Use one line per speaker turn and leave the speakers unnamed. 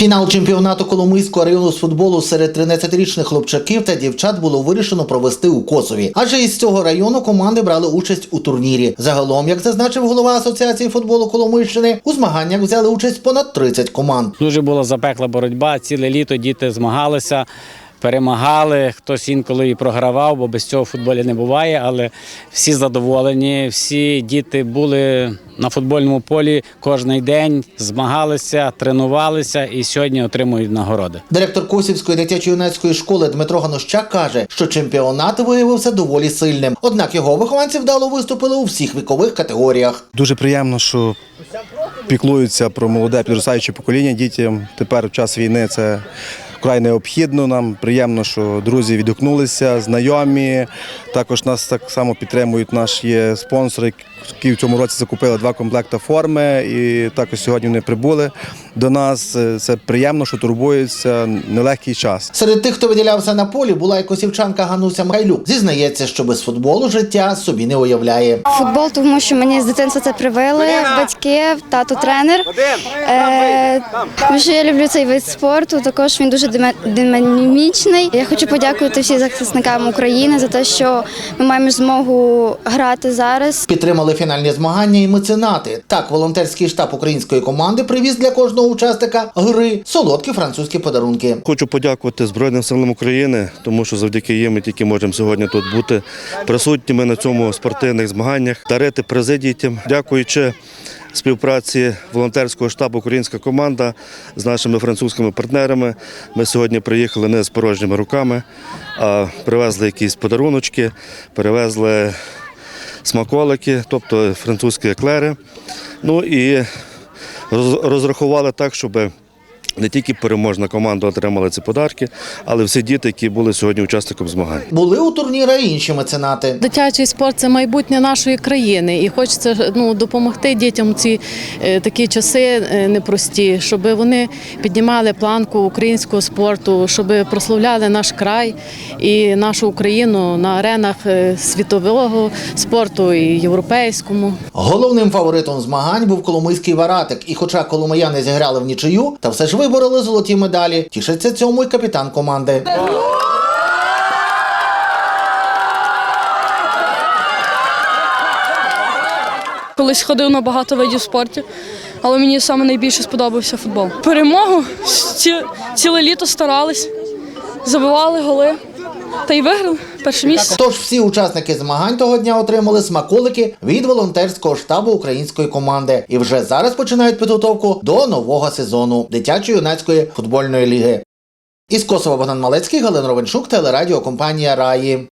Фінал чемпіонату Коломийського району з футболу серед 13-річних хлопчаків та дівчат було вирішено провести у Косові. Адже із цього району команди брали участь у турнірі. Загалом, як зазначив голова асоціації футболу Коломийщини, у змаганнях взяли участь понад 30 команд.
Дуже була запекла боротьба. Ціле літо діти змагалися, перемагали. Хтось інколи і програвав, бо без цього в футболі не буває. Але всі задоволені, всі діти були на футбольному полі кожен день, змагалися, тренувалися і сьогодні отримують нагороди.
Директор Косівської дитячо-юнацької школи Дмитро Ганущак каже, що чемпіонат виявився доволі сильним. Однак його вихованці вдало виступили у всіх вікових категоріях.
Дуже приємно, що піклуються про молоде підростаюче покоління дітям. Тепер в час війни це вкрай необхідно. Нам приємно, що друзі відгукнулися, знайомі. Також нас так само підтримують наші спонсори, які в цьому році закупили два комплекти форми. І також сьогодні вони прибули до нас. Це приємно, що турбуються нелегкий час.
Серед тих, хто виділявся на полі, була і косівчанка Гануся Мгайлюк. Зізнається, що без футболу життя собі не уявляє.
Футбол, тому що мені з дитинства це привили, батьки, тато тренер. Е, тому що я люблю цей вид спорту. Також він дуже динамічний. Я хочу подякувати всім захисникам України за те, що ми маємо змогу грати зараз.
Підтримали фінальні змагання і меценати. Так, волонтерський штаб української команди привіз для кожного учасника гри солодкі французькі подарунки.
Хочу подякувати Збройним силам України, тому що завдяки їм ми тільки можемо сьогодні тут бути присутніми на цьому спортивних змаганнях, дарити призи дітям. Дякуючи співпраці волонтерського штабу Українська команда з нашими французькими партнерами. Ми сьогодні приїхали не з порожніми руками, а привезли якісь подаруночки, привезли смаколики, тобто французькі еклери. Ну і розрахували так, щоб не тільки переможна команда отримала ці подарки, але всі діти, які були сьогодні учасником змагань.
Були у турніра інші меценати.
Дитячий спорт це майбутнє нашої країни, і хочеться ну, допомогти дітям ці е, такі часи е, непрості, щоб вони піднімали планку українського спорту, щоб прославляли наш край і нашу Україну на аренах е, світового спорту і європейському.
Головним фаворитом змагань був коломийський варатик. І хоча коломияни зіграли в нічию, та все ж вибороли золоті медалі. Тішиться цьому й капітан команди.
Колись ходив на багато видів спорту, але мені саме найбільше сподобався футбол. Перемогу ці- ціле літо старались, забивали голи та й виграв перше місце.
Тож всі учасники змагань того дня отримали смаколики від волонтерського штабу української команди і вже зараз починають підготовку до нового сезону дитячої юнацької футбольної ліги. Із Косова Богдан Малецький, Галина Ровеншук, телерадіокомпанія Раї.